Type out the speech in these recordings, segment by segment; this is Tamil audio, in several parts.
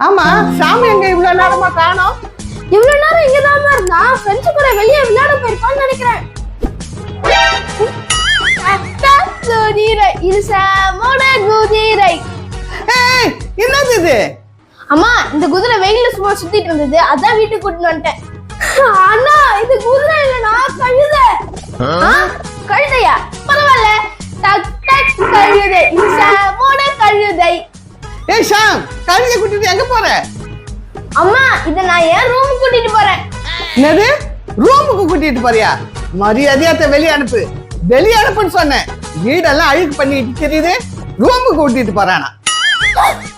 ஆமா சாமி எங்க இவ்வளவு நேரமா காணோம்? இவ்வளவு நேரம் இங்க தான் இருந்தா ஃப்ரெண்ட்ஸ் கூட வெளியே விளையாட போயிருப்பான்னு நினைக்கிறேன். அத்தா குதிரை இது சாமோட குதிரை. ஏய் என்னது இது? அம்மா இந்த குதிரை வெயில்ல சும்மா சுத்திட்டு இருந்தது அதான் வீட்டுக்கு கூட்டிட்டு வந்துட்டேன். அண்ணா இது குதிரை இல்லனா கழுதை. ஆ, கழுதையா? பரவாயில்ல. டக் டக் கழுதை இது சாமோட கழுதை. ஏய் ஷாம் கழுதைய கூட்டிட்டு எங்க போற? அம்மா இத நான் ஏன் ரூம் கூட்டிட்டு போறேன்? என்னது? ரூமுக்கு கூட்டிட்டு போறியா? மரியாதையாத்த வெளிய அனுப்பு. வெளிய அனுப்புன்னு சொன்னேன். வீடெல்லாம் அழுக்கு பண்ணிட்டு தெரியுது? ரூமுக்கு கூட்டிட்டு போறானா?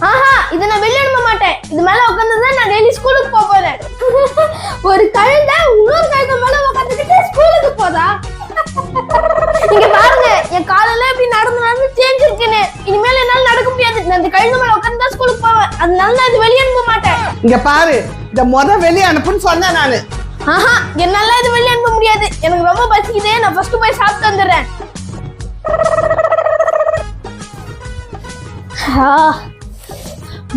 ஆஹா இத நான் வெளிய அனுப்ப மாட்டேன். இது மேல உட்கார்ந்து நான் டெய்லி ஸ்கூலுக்கு போக போறேன். ஒரு கழுதை இன்னொரு கழுதை மேல உட்காந்துக்கிட்டு ஸ்கூலுக்கு போதா? இங்க பாருங்க என் காலெல்லாம் இப்படி நடந்து நடந்து தேஞ்சிருக்கேன்னு. இனிமேல் இந்த கழுதை மேல உட்கார்ந்து தான் ஸ்கூலுக்கு போவேன். அதனால நான் இது வெளிய அனுப்ப மாட்டேன். இங்க பாரு இந்த முத வெளிய அனுப்புன்னு சொன்னேன் நானு. ஆஹா என்னால இது வெளிய அனுப்ப முடியாது. எனக்கு ரொம்ப பசிக்குது நான் ஃபர்ஸ்ட் போய் சாப்பிட்டு வந்துடுறேன்.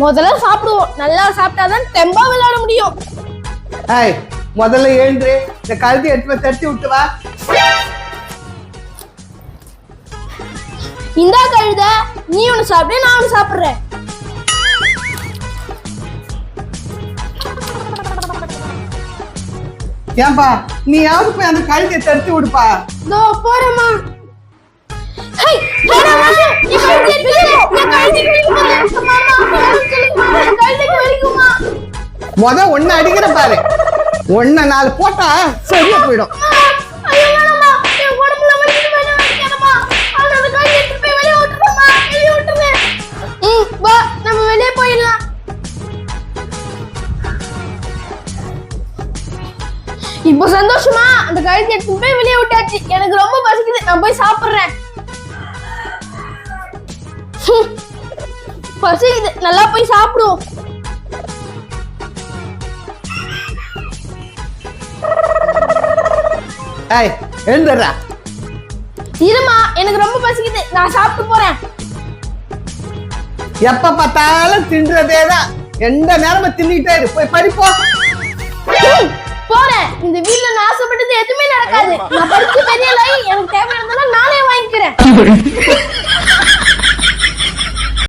முதல்ல சாப்பிடுவோம். நல்லா சாப்பிட்டாதான் தெம்பா விளையாட முடியும். ஏய் முதல்ல எழுந்து இந்த கழுதை எடுத்து தட்டி விட்டு வா. இந்தா கழுத. நீ ஒன்று சாப்பிடு நான் ஒன்று சாப்பிட்றேன். ஏன்பா நீ யாவது போய் அந்த கழுதையை தட்டி விடுப்பா? இதோ போறேம்மா? முத ஒண்ணு அடிக்கிற பாரு. ஒன்ன நாலு போட்டா சரியா போயிடும். இப்போ சந்தோஷமா? அந்த கழுத்தை எடுத்து போய் வெளியே விட்டாச்சு. எனக்கு ரொம்ப பசிக்குது. நான் போய் சாப்பிடுறேன். பசிக்குது. நல்லா போய் சாப்பிடுவோம் ஏய் எழுந்துடுறா. இருமா எனக்கு ரொம்ப பசிக்குது. நான் சாப்பிட்டு போறேன். எப்ப பார்த்தாலும் தின்றதே தான் எந்த நேரமும் தின்னுட்டே இரு. போய் படிப்போ. நான் படிச்சு பெரிய எனக்கு எனக்கு இருந்தாலும் நானே வாங்கிக்கிறேன்.